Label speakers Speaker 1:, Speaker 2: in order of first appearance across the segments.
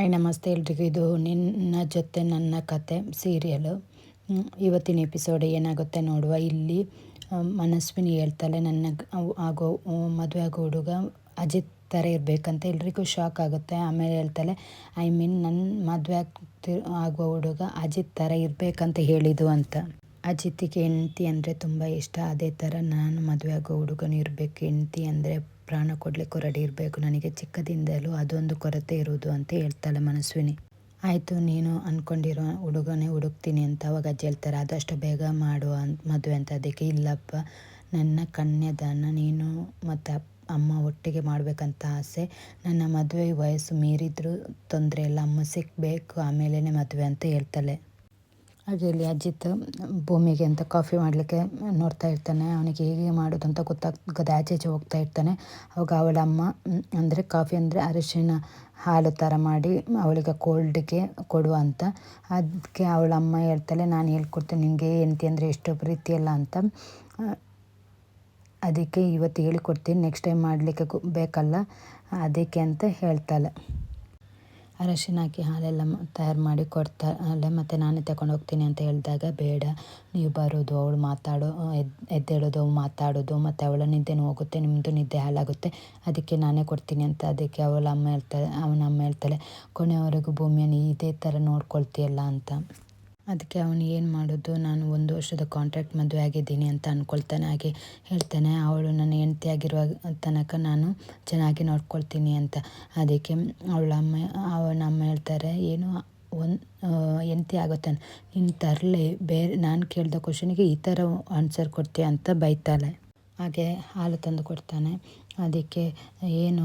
Speaker 1: I ನಮಸ್ತೆ ಎಲ್ರಿಗೂ. ಇದು ನಿನ್ನ ಜೊತೆ ನನ್ನ ಕತೆ ಸೀರಿಯಲು ಇವತ್ತಿನ ಎಪಿಸೋಡ್ ಏನಾಗುತ್ತೆ ನೋಡುವ? ಇಲ್ಲಿ ಮನಸ್ವಿನಿ ಹೇಳ್ತಾಳೆ, ನನ್ನ ಆಗೋ ಮದುವೆ ಆಗೋ ಹುಡುಗ ಅಜಿತ್ ಥರ ಇರಬೇಕಂತ ಎಲ್ರಿಗೂ ಶಾಕ್ ಆಗುತ್ತೆ. ಆಮೇಲೆ ಹೇಳ್ತಾಳೆ ಐ ಮೀನ್ ನನ್ನ ಮದುವೆ ಆಗ್ತಿ ಆಗುವ ಹುಡುಗ ಅಜಿತ್ ಥರ ಇರಬೇಕಂತ ಹೇಳಿದ್ದು ಅಂತ. ಅಜಿತಿಗೆ ಹೆಂಡ್ತಿ ಅಂದರೆ ತುಂಬ ಇಷ್ಟ. ಅದೇ ಥರ ನಾನು ಮದುವೆ ಆಗೋ ಹುಡುಗನು ಇರಬೇಕು. ಹೆಂಡ್ತಿ ಅಂದರೆ ಪ್ರಾಣ ಕೊಡಲಿಕ್ಕೂ ರೆಡಿ ಇರಬೇಕು. ನನಗೆ ಚಿಕ್ಕದಿಂದಲೂ ಅದೊಂದು ಕೊರತೆ ಇರುವುದು ಅಂತ ಹೇಳ್ತಾಳೆ ಮನಸ್ವಿನಿ. ಆಯಿತು, ನೀನು ಅಂದ್ಕೊಂಡಿರೋ ಹುಡುಗನೇ ಹುಡುಕ್ತೀನಿ ಅಂತ ಅವಾಗ ಅಜ್ಜಿ ಹೇಳ್ತಾರೆ. ಆದಷ್ಟು ಬೇಗ ಮಾಡುವ ಮದುವೆ ಅಂತ. ಅದಕ್ಕೆ, ಇಲ್ಲಪ್ಪ, ನನ್ನ ಕನ್ಯಾದಾನ ನೀನು ಮತ್ತು ಅಮ್ಮ ಒಟ್ಟಿಗೆ ಮಾಡಬೇಕಂತ ಆಸೆ. ನನ್ನ ಮದುವೆ ವಯಸ್ಸು ಮೀರಿದರೂ ತೊಂದರೆ ಇಲ್ಲ. ಅಮ್ಮ ಸಿಕ್ಕಬೇಕು ಆಮೇಲೆ ಮದುವೆ ಅಂತ ಹೇಳ್ತಾಳೆ. ಹಾಗೆ ಇಲ್ಲಿ ಅಜಿತ್ ಭೂಮಿಗೆ ಅಂತ ಕಾಫಿ ಮಾಡಲಿಕ್ಕೆ ನೋಡ್ತಾ ಇರ್ತಾನೆ. ಅವನಿಗೆ ಹೇಗೆ ಮಾಡೋದು ಅಂತ ಗೊತ್ತಾಗದೆ ಆಚೆ ಆಚೆ ಹೋಗ್ತಾ ಇರ್ತಾನೆ. ಅವಾಗ ಅವಳ ಅಮ್ಮ, ಅಂದರೆ ಕಾಫಿ ಅಂದರೆ ಅರಿಶಿನ ಹಾಲು ಥರ ಮಾಡಿ ಅವಳಿಗೆ ಕೋಲ್ಡ್ಗೆ ಕೊಡುವ ಅಂತ. ಅದಕ್ಕೆ ಅವಳ ಅಮ್ಮ ಹೇಳ್ತಾಳೆ, ನಾನು ಹೇಳ್ಕೊಡ್ತೇನೆ ನಿನಗೆ ಎಂತಿ ಅಂದರೆ ಎಷ್ಟು ಪ್ರೀತಿಯಲ್ಲ ಅಂತ. ಅದಕ್ಕೆ ಇವತ್ತು ಹೇಳಿಕೊಡ್ತೀನಿ ನೆಕ್ಸ್ಟ್ ಟೈಮ್ ಮಾಡಲಿಕ್ಕೆ ಬೇಕಲ್ಲ, ಅದಕ್ಕೆ ಅಂತ ಹೇಳ್ತಾಳೆ. ಅರಶಿನ ಹಾಕಿ ಹಾಲೆಲ್ಲ ತಯಾರು ಮಾಡಿ ಕೊಡ್ತಾಳೆ ಮತ್ತು ನಾನೇ ತಗೊಂಡು ಹೋಗ್ತೀನಿ ಅಂತ ಹೇಳಿದಾಗ ಬೇಡ. ನೀವು ಬರೋದು, ಅವಳು ಮಾತಾಡೋ ಎದ್ದು ಎದ್ದೇಳೋದು ಮಾತಾಡೋದು, ಮತ್ತು ಅವಳ ನಿದ್ದೆನೂ ಹೋಗುತ್ತೆ ನಿಮ್ಮದು ನಿದ್ದೆ ಹಾಳಾಗುತ್ತೆ. ಅದಕ್ಕೆ ನಾನೇ ಕೊಡ್ತೀನಿ ಅಂತ, ಅದಕ್ಕೆ ಅವಳ ಅಮ್ಮ ಹೇಳ್ತಾಳೆ ಅವನ ಅಮ್ಮ ಹೇಳ್ತಾಳೆ ಕೊನೆಯವರೆಗೂ ಭೂಮಿಯನ್ನು ಇದೇ ಥರ ನೋಡ್ಕೊಳ್ತೀಯಲ್ಲ ಅಂತ. ಅದಕ್ಕೆ ಅವನು ಏನು ಮಾಡೋದು? ನಾನು ಒಂದು ವರ್ಷದ ಕಾಂಟ್ರಾಕ್ಟ್ ಮದುವೆ ಆಗಿದ್ದೀನಿ ಅಂತ ಅಂದ್ಕೊಳ್ತಾನೆ ಹಾಗೆ ಹೇಳ್ತಾನೆ, ಅವಳು ನನ್ನ ಹೆಂಡತಿ ಆಗಿರುವ ತನಕ ನಾನು ಚೆನ್ನಾಗಿ ನೋಡ್ಕೊಳ್ತೀನಿ ಅಂತ. ಅದಕ್ಕೆ ಅವಳ ಅಮ್ಮ, ಅವನ ಅಮ್ಮ ಹೇಳ್ತಾರೆ, ಏನು, ಒಂದು ಹೆಂಡತಿ ಆಗುತ್ತಾನೆ ನೀನು ತರಲೆ, ಬೇರೆ, ನಾನು ಕೇಳಿದ ಕ್ವಶನಿಗೆ ಈ ಥರ ಆನ್ಸರ್ ಕೊಡ್ತೀಯ ಅಂತ ಬೈತಾಳೆ. ಹಾಗೆ ಹಾಲು ತಂದು ಕೊಡ್ತಾನೆ. ಅದಕ್ಕೆ ಏನು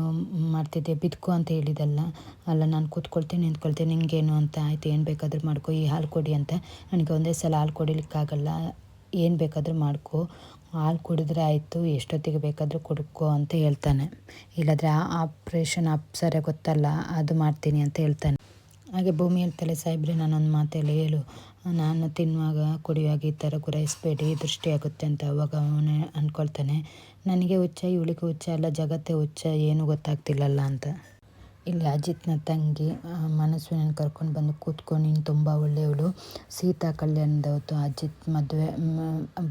Speaker 1: ಮಾಡ್ತಿದ್ದೆ? ಬಿದ್ಕು ಅಂತ ಹೇಳಿದಲ್ಲ. ಅಲ್ಲ, ನಾನು ಕೂತ್ಕೊಳ್ತೀನಿ, ನಿಂತ್ಕೊಳ್ತೀನಿ, ನಿಂಗೇನು ಅಂತ ಆಯಿತು, ಏನು ಬೇಕಾದರೂ ಮಾಡ್ಕೊ, ಈ ಹಾಲು ಕೊಡಿ ಅಂತ. ನನಗೆ ಒಂದೇ ಸಲ ಹಾಲು ಕೊಡಲಿಕ್ಕಾಗಲ್ಲ. ಏನು ಬೇಕಾದರೂ ಮಾಡ್ಕೊ. ಹಾಲು ಕುಡಿದ್ರೆ ಆಯಿತು, ಎಷ್ಟೊತ್ತಿಗೆ ಬೇಕಾದರೂ ಕುಡ್ಕೊ ಅಂತ ಹೇಳ್ತಾನೆ. ಇಲ್ಲಾದರೆ ಆ ಆಪ್ರೇಷನ್ ಅಪ್ಸರೆ ಗೊತ್ತಲ್ಲ, ಅದು ಮಾಡ್ತೀನಿ ಅಂತ ಹೇಳ್ತಾನೆ. ಹಾಗೆ ಭೂಮಿ ಹೇಳ್ತಾಳೆ ಸಾಹೇಬ್ರೆ, ನಾನೊಂದು ಮಾತಲ್ಲಿ ಹೇಳು. ನಾನು ತಿನ್ನುವಾಗ, ಕುಡಿಯುವಾಗ ಈ ಥರ ಗುರಾಯಿಸ್ಬೇಡಿ ದೃಷ್ಟಿಯಾಗುತ್ತೆ ಅಂತ ಅವಾಗ ಅವನೇ ಅಂದ್ಕೊಳ್ತಾನೆ ನನಗೆ ಹುಚ್ಚ, ಇವಳಿಗೆ ಹುಚ್ಚ ಅಲ್ಲ ಜಗತ್ತೇ ಹುಚ್ಚ, ಏನೂ ಗೊತ್ತಾಗ್ತಿಲ್ಲಲ್ಲ ಅಂತ. ಇಲ್ಲಿ ಅಜಿತ್ನ ತಂಗಿ ಮನಸ್ವಿನ ಕರ್ಕೊಂಡು ಬಂದು ಕೂತ್ಕೊಂಡು ನೀನು ತುಂಬ ಒಳ್ಳೆಯವಳು. ಸೀತಾ ಕಲ್ಯಾಣದವತ್ತು ಅಜಿತ್ ಮದುವೆ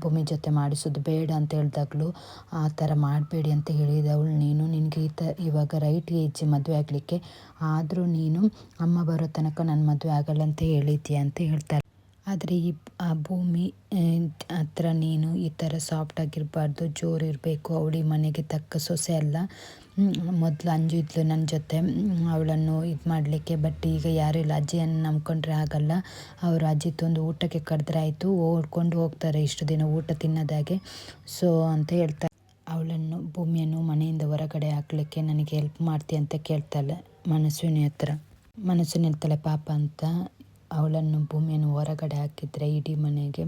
Speaker 1: ಭೂಮಿ ಜೊತೆ ಮಾಡಿಸೋದು ಬೇಡ ಅಂತ ಹೇಳಿದಾಗಲೂ ಆ ಥರ ಮಾಡಬೇಡಿ ಅಂತ ಹೇಳಿದವಳು ನೀನು ನಿನಗೆ ಈ ಥರ ಇವಾಗ ರೈಟ್ ಏಜ್ ಮದುವೆ ಆಗಲಿಕ್ಕೆ. ಆದರೂ ನೀನು ಅಮ್ಮ ಬರೋ ತನಕ ನನ್ನ ಮದುವೆ ಆಗಲ್ಲ ಅಂತ ಹೇಳಿದ್ಯಾ ಅಂತ ಹೇಳ್ತಾರೆ. ಆದರೆ ಈ ಆ ಭೂಮಿ ಹತ್ರ ನೀನು ಈ ಥರ ಜೋರು ಇರಬೇಕು, ಅವಳಿ ಮನೆಗೆ ತಕ್ಕ ಸೊಸೆ ಅಲ್ಲ. ಮೊದಲು ಅಂಜು ಇದ್ಲು ನನ್ನ ಜೊತೆ. ಅವಳನ್ನು ಇದು ಮಾಡಲಿಕ್ಕೆ ಬಟ್ ಈಗ ಯಾರೂ ಇಲ್ಲ. ಅಜ್ಜಿಯನ್ನು ನಂಬ್ಕೊಂಡ್ರೆ ಆಗಲ್ಲ. ಅವರು ಅಜ್ಜಿ ತಂದು ಊಟಕ್ಕೆ ಕರೆದ್ರೆ ಆಯಿತು. ಓಡ್ಕೊಂಡು ಹೋಗ್ತಾರೆ ಇಷ್ಟು ದಿನ ಊಟ ತಿನ್ನೋದಾಗೆ. ಸೊ ಅಂತ ಹೇಳ್ತಾರೆ ಅವಳನ್ನು ಭೂಮಿಯನ್ನು ಮನೆಯಿಂದ ಹೊರಗಡೆ ಹಾಕ್ಲಿಕ್ಕೆ ನನಗೆ ಹೆಲ್ಪ್ ಮಾಡ್ತೀಯ ಅಂತ ಕೇಳ್ತಾಳೆ ಮನಸ್ವಿನಿ ಹತ್ರ. ಮನಸ್ಸು ಹೇಳ್ತಾಳೆ, ಪಾಪ ಅಂತ ಅವಳನ್ನು ಭೂಮಿಯನ್ನು ಹೊರಗಡೆ ಹಾಕಿದರೆ ಇಡೀ ಮನೆಗೆ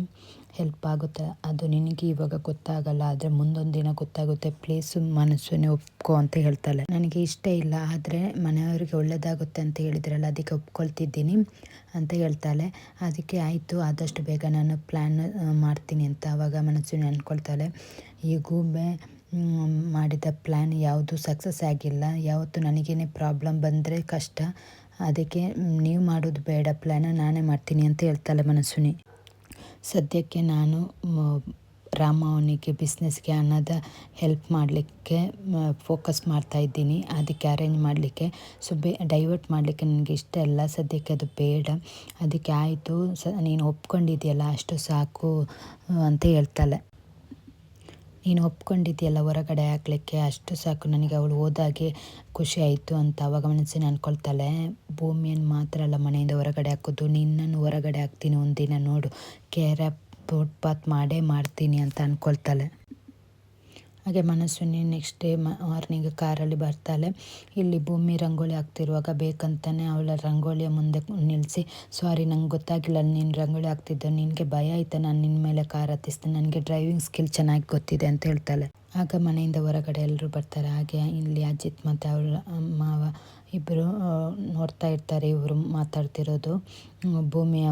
Speaker 1: ಹೆಲ್ಪ್ ಆಗುತ್ತೆ. ಅದು ನಿನಗೆ ಇವಾಗ ಗೊತ್ತಾಗಲ್ಲ, ಆದರೆ ಮುಂದೊಂದು ದಿನ ಗೊತ್ತಾಗುತ್ತೆ. ಪ್ಲೀಸ್ ಮನಸ್ಸನ್ನೇ ಒಪ್ಕೋ ಅಂತ ಹೇಳ್ತಾಳೆ. ನನಗೆ ಇಷ್ಟ ಇಲ್ಲ, ಆದರೆ ಮನೆಯವರಿಗೆ ಒಳ್ಳೆಯದಾಗುತ್ತೆ ಅಂತ ಹೇಳಿದ್ರಲ್ಲ, ಅದಕ್ಕೆ ಒಪ್ಕೊಳ್ತಿದ್ದೀನಿ ಅಂತ ಹೇಳ್ತಾಳೆ. ಅದಕ್ಕೆ ಆಯಿತು, ಆದಷ್ಟು ಬೇಗ ನಾನು ಪ್ಲ್ಯಾನ್ ಮಾಡ್ತೀನಿ ಅಂತ ಆವಾಗ ಮನಸ್ಸಿನ ಅಂದ್ಕೊಳ್ತಾಳೆ ಈ ಗೂಬೆ ಮಾಡಿದ ಪ್ಲ್ಯಾನ್ ಯಾವುದು ಸಕ್ಸಸ್ ಆಗಿಲ್ಲ. ಯಾವತ್ತು ನನಗೇನೆ ಪ್ರಾಬ್ಲಮ್ ಬಂದರೆ ಕಷ್ಟ. ಅದಕ್ಕೆ ನೀವು ಮಾಡೋದು ಬೇಡ ಪ್ಲ್ಯಾನ ನಾನೇ ಮಾಡ್ತೀನಿ ಅಂತ ಹೇಳ್ತಾಳೆ ಮನಸ್ವಿನಿ. ಸದ್ಯಕ್ಕೆ ನಾನು ರಾಮ ಅವನಿಗೆ ಬಿಸ್ನೆಸ್ಗೆ ಹಣದ ಹೆಲ್ಪ್ ಮಾಡಲಿಕ್ಕೆ ಫೋಕಸ್ ಮಾಡ್ತಾ ಇದ್ದೀನಿ. ಅದಕ್ಕೆ ಅರೇಂಜ್ ಮಾಡಲಿಕ್ಕೆ. ಸೊ ಬೇ ಡೈವರ್ಟ್ ಮಾಡಲಿಕ್ಕೆ ನನಗೆ ಇಷ್ಟ ಇಲ್ಲ. ಸದ್ಯಕ್ಕೆ ಅದು ಬೇಡ. ಅದಕ್ಕೆ ಆಯಿತು. ಸ, ನೀನು ಒಪ್ಕೊಂಡಿದೆಯಲ್ಲ, ಅಷ್ಟು ಸಾಕು ಅಂತ ಹೇಳ್ತಾಳೆ. ನೀನು ಒಪ್ಕೊಂಡಿದ್ಯಲ್ಲ, ಹೊರಗಡೆ ಹಾಕ್ಲಿಕ್ಕೆ, ಅಷ್ಟು ಸಾಕು. ನನಗೆ ಅವಳು ಹೋದಾಗೆ ಖುಷಿ ಆಯಿತು ಅಂತ ಅವಾಗ ಮನಸ್ಸಿನ ಅಂದ್ಕೊಳ್ತಾಳೆ ಭೂಮಿಯನ್ನು ಮಾತ್ರ ಅಲ್ಲ, ಮನೆಯಿಂದ ಹೊರಗಡೆ ಹಾಕೋದು, ನಿನ್ನನ್ನು ಹೊರಗಡೆ ಹಾಕ್ತೀನಿ ಒಂದಿನ ನೋಡು. ಕೇರ ಫುಟ್ಪಾತ್ ಮಾಡೇ ಮಾಡ್ತೀನಿ ಅಂತ ಅಂದ್ಕೊಳ್ತಾಳೆ ಹಾಗೆ ಮನಸ್ವಿನಿ ನೆಕ್ಸ್ಟ್ ಡೇ ಮಾರ್ನಿಂಗ್ ಕಾರಲ್ಲಿ ಬರ್ತಾಳೆ. ಇಲ್ಲಿ ಭೂಮಿ ರಂಗೋಲಿ ಹಾಕ್ತಿರುವಾಗ ಬೇಕಂತಾನೆ ಅವಳ ರಂಗೋಲಿಯ ಮುಂದೆ ನಿಲ್ಲಿಸಿ ಸಾರಿ ನಂಗೆ ಗೊತ್ತಾಗಿಲ್ಲ, ನೀನು ರಂಗೋಲಿ ಹಾಕ್ತಿದ್ದ, ನಿನಗೆ ಭಯ ಆಯ್ತಾ? ನಾನು ನಿನ್ನ ಮೇಲೆ ಕಾರ್ ಹತ್ತಿಸ್ತೇನೆ ನನಗೆ ಡ್ರೈವಿಂಗ್ ಸ್ಕಿಲ್ ಚೆನ್ನಾಗಿ ಗೊತ್ತಿದೆ ಅಂತ ಹೇಳ್ತಾಳೆ. ಆಗ ಮನೆಯಿಂದ ಹೊರಗಡೆ ಎಲ್ಲರೂ ಬರ್ತಾರೆ. ಹಾಗೆ ಇಲ್ಲಿ ಅಜಿತ್ ಮತ್ತು ಅವಳ ಮಾವ ಇಬ್ಬರು ನೋಡ್ತಾ ಇರ್ತಾರೆ, ಇವರು ಮಾತಾಡ್ತಿರೋದು. ಭೂಮಿಯ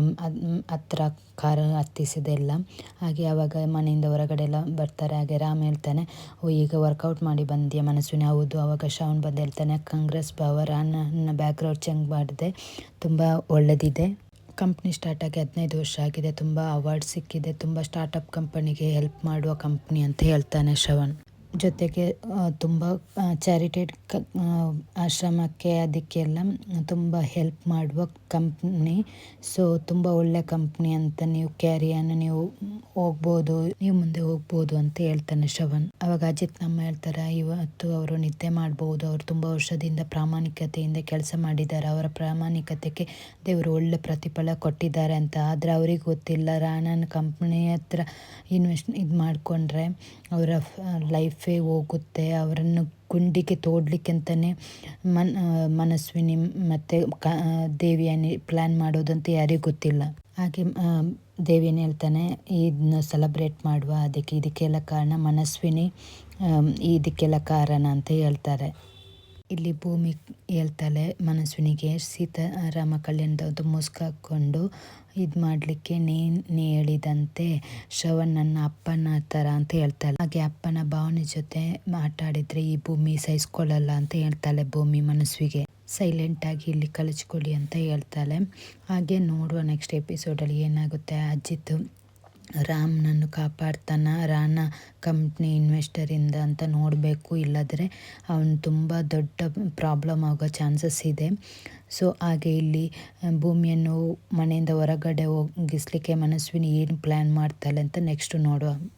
Speaker 1: ಹತ್ರ ಕಾರ್ ಹತ್ತಿಸಿದೆಲ್ಲ ಹಾಗೆ ಆವಾಗ ಮನೆಯಿಂದ ಹೊರಗಡೆ ಎಲ್ಲ ಬರ್ತಾರೆ. ಹಾಗೆ ರಾಮ್ ಹೇಳ್ತಾನೆ, ಓ, ಈಗ ವರ್ಕೌಟ್ ಮಾಡಿ ಬಂದಿಯ ಮನಸ್ವಿನಿ? ಹೌದು ಆವಾಗ ಶ್ರವಣ್ ಬಂದು ಹೇಳ್ತಾನೆ, ಕಾಂಗ್ರೆಸ್ ಪವರ್ ನನ್ನ ಬ್ಯಾಕ್ಗ್ರೌಂಡ್ ಚೆಂಗ್ ಮಾಡಿದೆ. ತುಂಬ ಒಳ್ಳೆದಿದೆ. ಕಂಪ್ನಿ ಸ್ಟಾರ್ಟ್ ಆಗಿ ಹದಿನೈದು ವರ್ಷ ಆಗಿದೆ. ತುಂಬ ಅವಾರ್ಡ್ ಸಿಕ್ಕಿದೆ. ತುಂಬ ಸ್ಟಾರ್ಟಪ್ ಕಂಪನಿಗೆ ಹೆಲ್ಪ್ ಮಾಡುವ ಕಂಪ್ನಿ ಅಂತ ಹೇಳ್ತಾನೆ ಶ್ರವಣ್. ಜೊತೆಗೆ ತುಂಬ ಚಾರಿಟೇಡ್ ಕ ಆಶ್ರಮಕ್ಕೆ ಅದಕ್ಕೆಲ್ಲ ತುಂಬ ಹೆಲ್ಪ್ ಮಾಡುವ ಕಂಪ್ನಿ. ಸೊ, ತುಂಬ ಒಳ್ಳೆ ಕಂಪ್ನಿ ಅಂತ ನೀವು ಕ್ಯಾರಿಯನ್ನು ನೀವು ಹೋಗ್ಬೋದು, ನೀವು ಮುಂದೆ ಹೋಗ್ಬೋದು ಅಂತ ಹೇಳ್ತಾನೆ ಶ್ರವಣ್ ಅವಾಗ ಅಜಿತ್ ನಮ್ಮ ಹೇಳ್ತಾರೆ, ಇವತ್ತು ಅವರು ನಿದ್ದೆ ಮಾಡ್ಬೋದು, ಅವರು ತುಂಬ ವರ್ಷದಿಂದ ಪ್ರಾಮಾಣಿಕತೆಯಿಂದ ಕೆಲಸ ಮಾಡಿದ್ದಾರೆ. ಅವರ ಪ್ರಾಮಾಣಿಕತೆಗೆ ದೇವರು ಒಳ್ಳೆ ಪ್ರತಿಫಲ ಕೊಟ್ಟಿದ್ದಾರೆ ಅಂತ. ಆದರೆ ಅವ್ರಿಗೆ ಗೊತ್ತಿಲ್ಲ, ರಾಣನ್ ಕಂಪ್ನಿ ಹತ್ರ ಇನ್ವೆಸ್ಟ್ ಇದು ಮಾಡಿಕೊಂಡ್ರೆ ಅವರ ಲೈಫೇ ಹೋಗುತ್ತೆ, ಅವರನ್ನು ಗುಂಡಿಗೆ ತೋಡ್ಲಿಕ್ಕೆ ಅಂತಲೇ ಮನ್ ಮನಸ್ವಿನಿ ಮತ್ತು ಕ ದೇವಿಯನ್ನು ಪ್ಲ್ಯಾನ್ ಮಾಡೋದಂತ ಯಾರಿಗೂ ಗೊತ್ತಿಲ್ಲ. ಹಾಗೆ ದೇವಿಯನ್ನು ಹೇಳ್ತಾನೆ, ಇದನ್ನ ಸೆಲೆಬ್ರೇಟ್ ಮಾಡುವ, ಅದಕ್ಕೆ ಇದಕ್ಕೆಲ್ಲ ಕಾರಣ ಮನಸ್ವಿನಿ ಇದಕ್ಕೆಲ್ಲ ಕಾರಣ ಅಂತ ಹೇಳ್ತಾರೆ. ಇಲ್ಲಿ ಭೂಮಿ ಹೇಳ್ತಾಳೆ ಮನಸ್ವಿನಿಗೆ ಸೀತಾರಾಮ ಕಲ್ಯಾಣದ ಹಾಕ್ಕೊಂಡು ಇದು ಮಾಡಲಿಕ್ಕೆ ನೀನು ಹೇಳಿದಂತೆ ಶ್ರವಣ್ ನನ್ನ ಅಪ್ಪನ ಥರ ಅಂತ ಹೇಳ್ತಾಳೆ ಹಾಗೆ ಅಪ್ಪನ ಭಾವನೆ ಜೊತೆ ಮಾತಾಡಿದರೆ ಈ ಭೂಮಿ ಸಹಿಸ್ಕೊಳ್ಳಲ್ಲ ಅಂತ ಹೇಳ್ತಾಳೆ ಭೂಮಿ ಮನಸ್ವಿಗೆ. ಸೈಲೆಂಟಾಗಿ ಇಲ್ಲಿ ಕಲಿಸ್ಕೊಳ್ಳಿ ಅಂತ ಹೇಳ್ತಾಳೆ ಹಾಗೆ ನೋಡುವ ನೆಕ್ಸ್ಟ್ ಎಪಿಸೋಡಲ್ಲಿ ಏನಾಗುತ್ತೆ ಅಜಿತ್ ರಾಮ್ನನ್ನು ಕಾಪಾಡ್ತಾನ? ರಾಣ ಕಂಪ್ನಿ ಇನ್ವೆಸ್ಟರಿಂದ ಅಂತ ನೋಡಬೇಕು. ಇಲ್ಲದ್ರೆ ಅವನು ತುಂಬ ದೊಡ್ಡ ಪ್ರಾಬ್ಲಮ್ ಆಗೋ ಚಾನ್ಸಸ್ ಇದೆ. ಸೊ, ಹಾಗೆ ಇಲ್ಲಿ ಭೂಮಿಯನ್ನು ಮನೆಯಿಂದ ಹೊರಗಡೆ ಹೋಗಿಸ್ಲಿಕ್ಕೆ ಮನಸ್ವಿನಿ ಏನು ಪ್ಲ್ಯಾನ್ ಮಾಡ್ತಾಳೆ ಅಂತ ನೆಕ್ಸ್ಟ್ ನೋಡುವ.